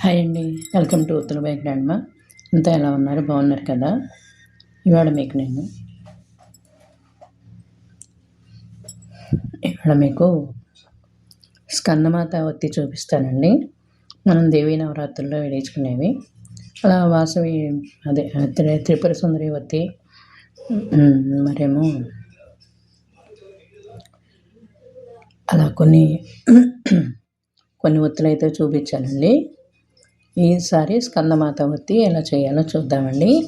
Hi అండి. Welcome to ఉత్తర bike డాండ్మా. అంతా ఎలా ఉన్నారు? బాగున్నారు కదా? ఇవాళ మీకు నేను ఇవాళ మీకు స్కందమాత ఒత్తి చూపిస్తానండి. మనం దేవీ నవరాత్రుల్లో వేయించుకునేవి. అలా వాసవి అదే త్రి- త్రిపుర సుందరి ఒత్తి మరేమో అలా కొన్ని కొన్ని ఒత్తులు అయితే చూపించానండి. ఈసారి స్కందమాత ఒత్తి ఎలా చేయాలో చూద్దామండి.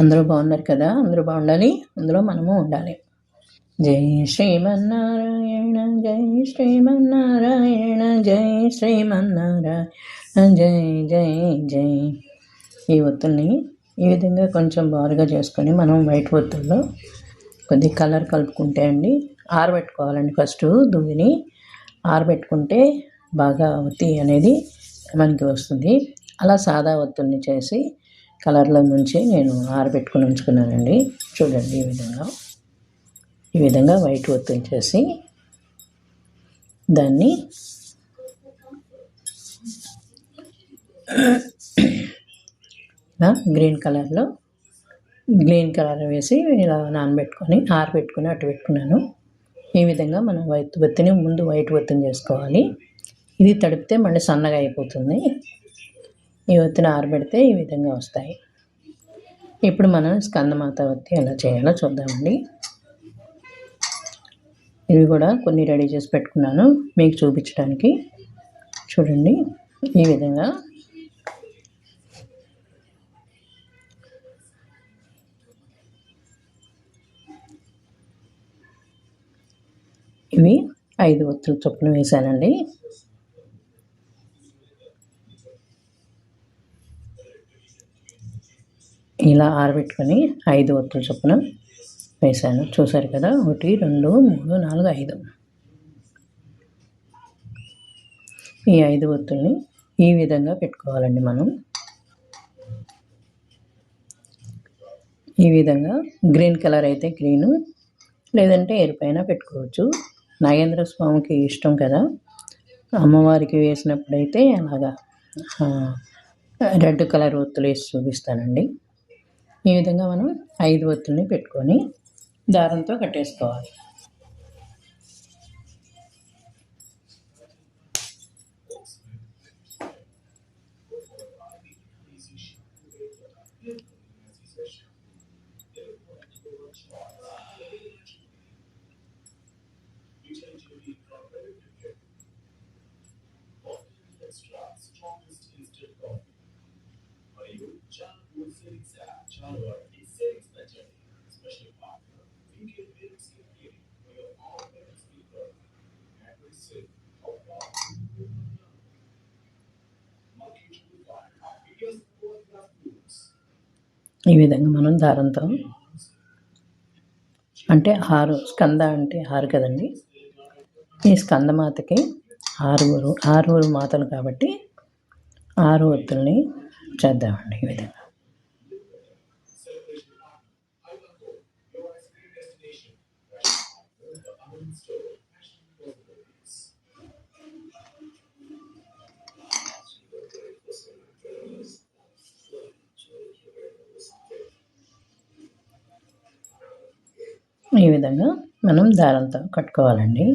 అందరూ బాగున్నారు కదా? అందరూ బాగుండాలి? అందులో మనము ఉండాలి. జై శ్రీమన్నారాయణ జై శ్రీమన్నారాయణ జై శ్రీమన్నారాయణ జై జై జై. ఈ ఒత్తుల్ని ఈ విధంగా కొంచెం బారుగా చేసుకొని మనం వైట్ ఒత్తుల్లో కొద్ది కలర్ కలుపుకుంటే అండి ఆరబెట్టుకోవాలండి ఫస్ట్ దువ్విని ఆరబెట్టుకుంటే బాగా ఒత్తి అనేది మనకి వస్తుంది. అలా సాదా ఒత్తుల్ని చేసి కలర్లో ముంచి నేను ఆరబెట్టుకుని ఉంచుకున్నానండి. చూడండి ఈ విధంగా. ఈ విధంగా వైట్ ఒత్తులు చేసి దాన్ని గ్రీన్ కలర్లో గ్రీన్ కలర్ వేసి ఇలా నానబెట్టుకొని ఆరబెట్టుకొని అటు పెట్టుకున్నాను. ఈ విధంగా మనం వైట్ ఒత్తిని ముందు వైట్ ఒత్తిని చేసుకోవాలి. ఇది తడిపితే మళ్ళీ సన్నగా అయిపోతుంది. ఈ ఒత్తిని ఆరబెడితే ఈ విధంగా వస్తాయి. ఇప్పుడు మనం స్కందమాత ఒత్తి ఎలా చేయాలో చూద్దామండి. ఇవి కూడా కొన్ని రెడీ చేసి పెట్టుకున్నాను. మీకు చూపించడానికి. చూడండి. ఈ విధంగా ఇవి ఐదు ఒత్తులు చొప్పున వేసానండి ఇలా ఆరబెట్టుకొని ఐదు ఒత్తుల చొప్పున వేసాను చూసారు కదా? ఒకటి రెండు మూడు నాలుగు ఐదు. ఈ ఐదు ఒత్తుల్ని ఈ విధంగా పెట్టుకోవాలండి మనం. ఈ విధంగా గ్రీన్ కలర్ అయితే గ్రీను లేదంటే ఎరుపైన పెట్టుకోవచ్చు. నాగేంద్ర స్వామికి ఇష్టం కదా. అమ్మవారికి వేసినప్పుడైతే అలాగా రెడ్ కలర్ ఒత్తులు వేసి చూపిస్తానండి. ఈ విధంగా మనం ఐదు ఒత్తుల్ని పెట్టుకొని దారంతో కట్టేసుకోవాలి. ఈ విధంగా మనం దారంతో అంటే ఆరు స్కంద అంటే ఆరు కదండి. ఈ స్కందమాతకి ఆరుగురు ఆరుగురు మాతలు కాబట్టి ఆరు ఒత్తుల్ని చేద్దామండి ఈ విధంగా. ఈ విధంగా మనం దారంతో కట్టుకోవాలండి.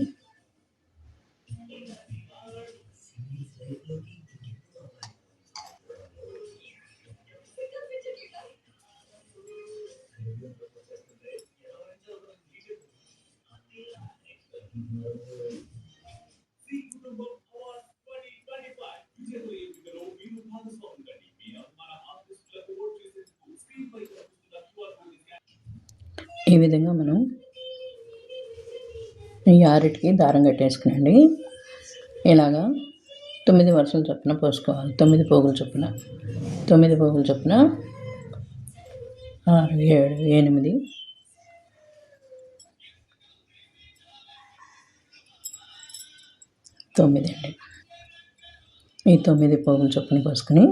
ఈ విధంగా మనం ఈ ఆరిటికి దారం కట్టేసుకునండి. ఇలాగా తొమ్మిది వరుసలు చొప్పున పోసుకోవాలి. తొమ్మిది పోగుల చొప్పున. తొమ్మిది పోగుల చొప్పున ఆరు ఏడు ఎనిమిది తొమ్మిది అండి. ఈ తొమ్మిది పోగుల చొప్పున కోసుకుని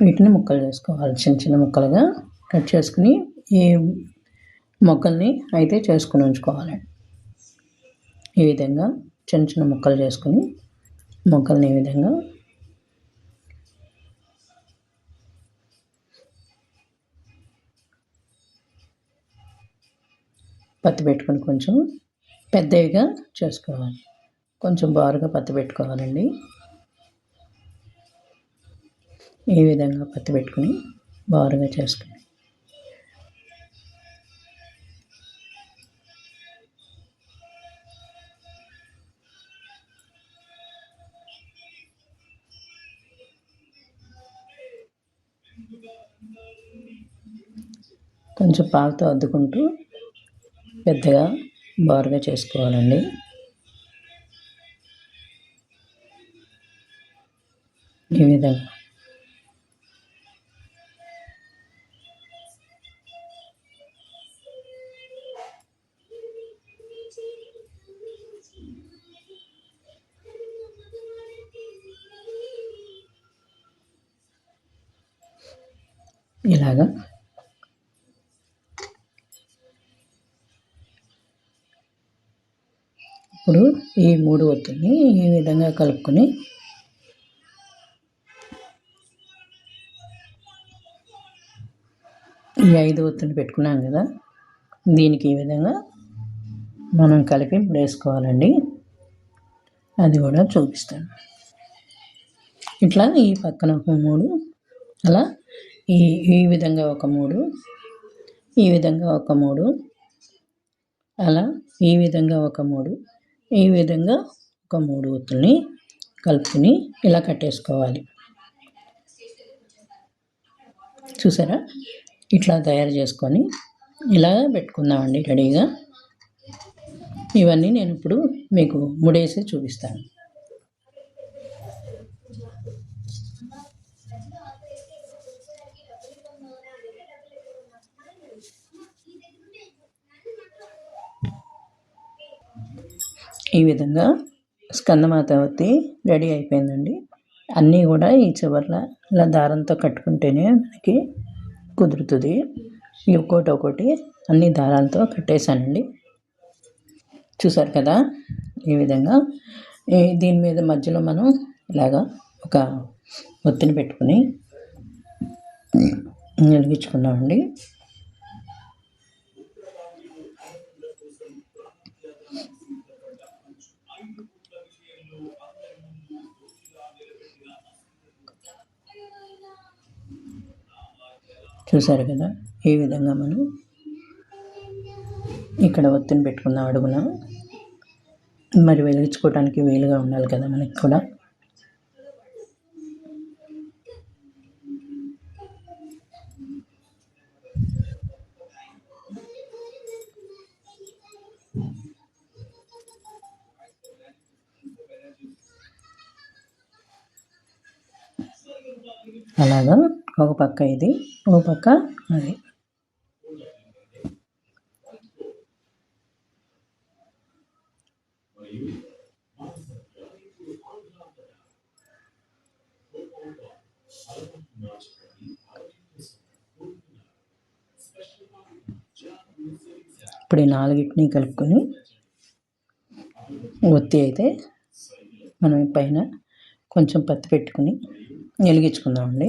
వీటిని ముక్కలు చేసుకోవాలి. చిన్న చిన్న ముక్కలుగా కట్ చేసుకుని ఈ మొక్కల్ని అయితే చేసుకుని ఉంచుకోవాలి. ఈ విధంగా చిన్న చిన్న ముక్కలు చేసుకుని మొక్కల్ని ఈ విధంగా పత్తి పెట్టుకొని కొంచెం పెద్దవిగా చేసుకోవాలి. కొంచెం బారుగా పత్తి పెట్టుకోవాలండి. ఈ విధంగా పత్తి పెట్టుకుని బారుగా చేసుకుని కొంచెం పాలతో అద్దుకుంటూ పెద్దగా బారుగా చేసుకోవాలండి. ఈ విధంగా. ఇలాగా. ఈ మూడు ఒత్తుల్ని ఈ విధంగా కలుపుకొని ఈ ఐదు ఒత్తులు పెట్టుకున్నాం కదా దీనికి ఈ విధంగా మనం కలిపి వేసుకోవాలండి అది కూడా చూపిస్తాను. ఇట్లా ఈ పక్కన ఒక మూడు అలా ఈ ఈ విధంగా ఒక మూడు ఈ విధంగా ఒక మూడు అలా ఈ విధంగా ఒక మూడు ఈ విధంగా ఒక మూడు ఒత్తుల్ని కలుపుకుని ఇలా కట్టేసుకోవాలి. చూసారా? ఇట్లా తయారు చేసుకొని ఇలా పెట్టుకుందామండి రెడీగా. ఇవన్నీ నేను ఇప్పుడు మీకు ముడేసి చూపిస్తాను. ఈ విధంగా స్కందమాత వచ్చి రెడీ అయిపోయిందండి. అన్నీ కూడా ఈ చివర్ల ఇలా దారంతో కట్టుకుంటేనే మనకి కుదురుతుంది. ఒక్కోటి ఒకటి అన్ని దారాలతో కట్టేశానండి. చూసారు కదా ఈ విధంగా. దీని మీద మధ్యలో మనం ఇలాగా ఒక ఒత్తిని పెట్టుకుని వెలిగించుకున్నామండి చూసారు కదా? ఈ విధంగా మనం ఇక్కడ ఒత్తిని పెట్టుకున్న అడుగున మరి వెలిగించుకోవడానికి వీలుగా ఉండాలి కదా మనకి కూడా? అలాగా? ఒక పక్క ఇది ఒక పక్క అది. ఇప్పుడు ఈ నాలుగిటిని కలుపుకొని ఒత్తి అయితే మనం పైన కొంచెం పత్తి పెట్టుకుని వెలిగించుకుందామండి.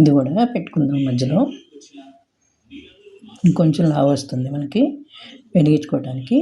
ఇది కూడా పెట్టుకుందాం మధ్యలో. ఇంకొంచెం లావు వస్తుంది మనకి వెలిగించుకోవడానికి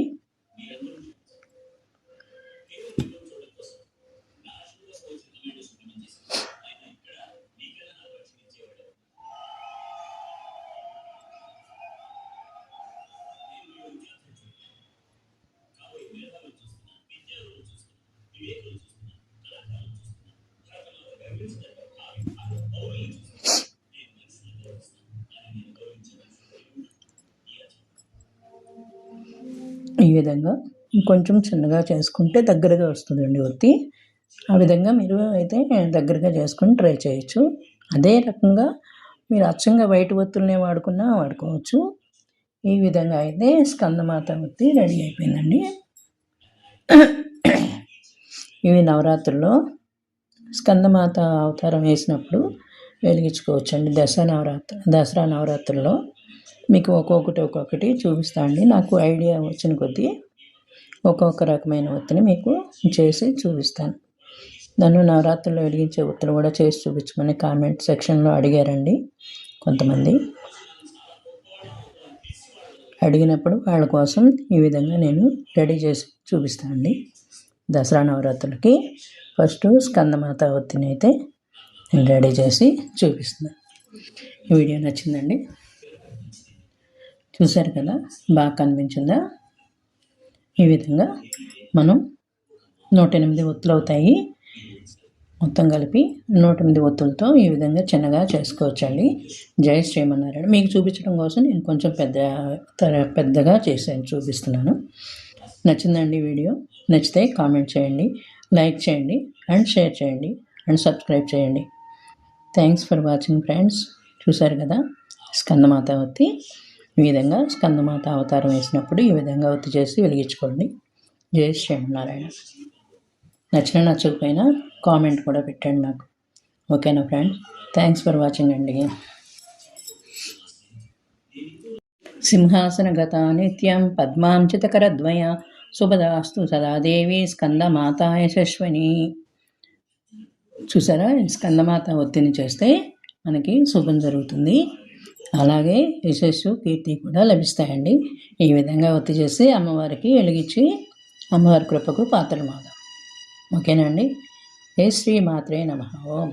విధంగా కొంచెం చిన్నగా చేసుకుంటే దగ్గరగా వస్తుందండి ఒత్తి ఆ విధంగా మీరు అయితే దగ్గరగా చేసుకుని ట్రై చేయొచ్చు. అదే రకంగా మీరు అచ్చంగా బయట ఒత్తులనే వాడుకున్నా వాడుకోవచ్చు. ఈ విధంగా అయితే స్కందమాత ఒత్తి రెడీ అయిపోయిందండి. ఇవి నవరాత్రుల్లో స్కందమాత అవతారం వేసినప్పుడు వెలిగించుకోవచ్చండి దసరా నవరాత్రి దసరా నవరాత్రుల్లో. మీకు ఒక్కొక్కటి ఒక్కొక్కటి చూపిస్తాండి నాకు ఐడియా వచ్చిన కొద్దీ ఒక్కొక్క రకమైన ఒత్తిని మీకు చేసి చూపిస్తాను. నన్ను నవరాత్రుల్లో వెలిగించే ఒత్తులు కూడా చేసి చూపించమని కామెంట్ సెక్షన్లో అడిగారండి కొంతమంది. అడిగినప్పుడు వాళ్ళ కోసం ఈ విధంగా నేను రెడీ చేసి చూపిస్తాను అండి. దసరా నవరాత్రులకి ఫస్ట్ స్కందమాత ఒత్తిని అయితే నేను రెడీ చేసి చూపిస్తున్నాను. ఈ వీడియో నచ్చిందండి. చూశారు కదా? బాగా కనిపించిందా? ఈ విధంగా మనం నూట ఎనిమిది ఒత్తులు అవుతాయి. మొత్తం కలిపి నూట ఎనిమిది ఒత్తులతో ఈ విధంగా చిన్నగా చేసుకోవచ్చండి. జై శ్రీమన్నారాయణ. మీకు చూపించడం కోసం నేను కొంచెం పెద్ద పెద్దగా చేసాను చూపిస్తున్నాను. నచ్చిందండి వీడియో? నచ్చితే కామెంట్ చేయండి లైక్ చేయండి అండ్ షేర్ చేయండి అండ్ సబ్స్క్రైబ్ చేయండి. Thanks for watching friends. చూశారు కదా? స్కందమాత ఈ విధంగా స్కందమాత అవతారం వేసినప్పుడు ఈ విధంగా ఒత్తి చేసి వెలిగించుకోండి. జయ శ్రీమన్నారాయణ. నచ్చిన నచ్చకపోయినా కామెంట్ కూడా పెట్టండి నాకు ఓకేనా ఫ్రెండ్స్? థ్యాంక్స్ ఫర్ వాచింగ్ అండి. సింహాసనగత నిత్యం పద్మాంచితకరద్వయ శుభదాస్తు సదాదేవి స్కందమాత యశస్విని చూసారా? స్కందమాత ఒత్తిని చేస్తే మనకి శుభం జరుగుతుంది. అలాగే యశస్సు కీర్తి కూడా లభిస్తాయండి. ఈ విధంగా ఒత్తి చేసి అమ్మవారికి వెలిగించి అమ్మవారి కృపకు పాత్రలు మాదాం. ఓకేనా అండి? ఏ శ్రీ మాత్రే నమ. ఓం.